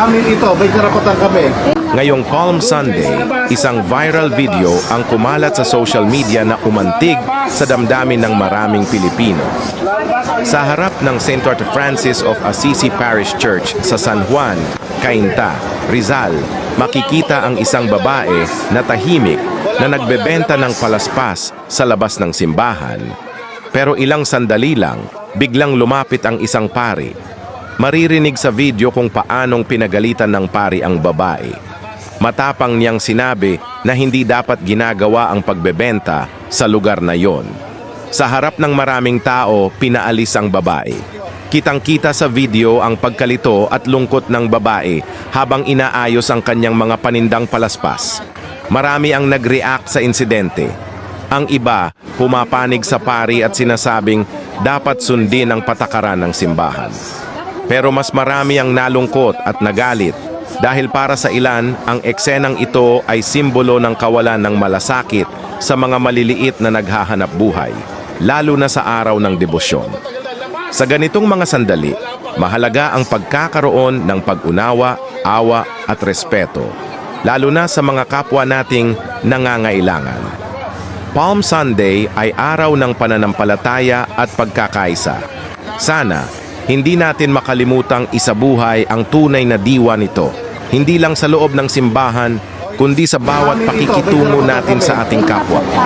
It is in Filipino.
Amin ito, may karapatan kami. Ngayong Palm Sunday, isang viral video ang kumalat sa social media na umantig sa damdamin ng maraming Pilipino. Sa harap ng St. Arthur Francis of Assisi Parish Church sa San Juan, Cainta, Rizal, makikita ang isang babae na tahimik na nagbebenta ng palaspas sa labas ng simbahan. Pero ilang sandali lang, biglang lumapit ang isang pari. Maririnig sa video kung paanong pinagalitan ng pari ang babae. Matapang niyang sinabi na hindi dapat ginagawa ang pagbebenta sa lugar na yon. Sa harap ng maraming tao, pinaalis ang babae. Kitang-kita sa video ang pagkalito at lungkot ng babae habang inaayos ang kanyang mga panindang palaspas. Marami ang nag-react sa insidente. Ang iba, pumapanig sa pari at sinasabing dapat sundin ang patakaran ng simbahan. Pero mas marami ang nalungkot at nagalit dahil para sa ilan, ang eksenang ito ay simbolo ng kawalan ng malasakit sa mga maliliit na naghahanap buhay, lalo na sa araw ng debosyon. Sa ganitong mga sandali, mahalaga ang pagkakaroon ng pag-unawa, awa at respeto, lalo na sa mga kapwa nating nangangailangan. Palm Sunday ay araw ng pananampalataya at pagkakaisa. Sana, hindi natin makalimutang isabuhay ang tunay na diwa nito, hindi lang sa loob ng simbahan, kundi sa bawat pakikitungo natin sa ating kapwa.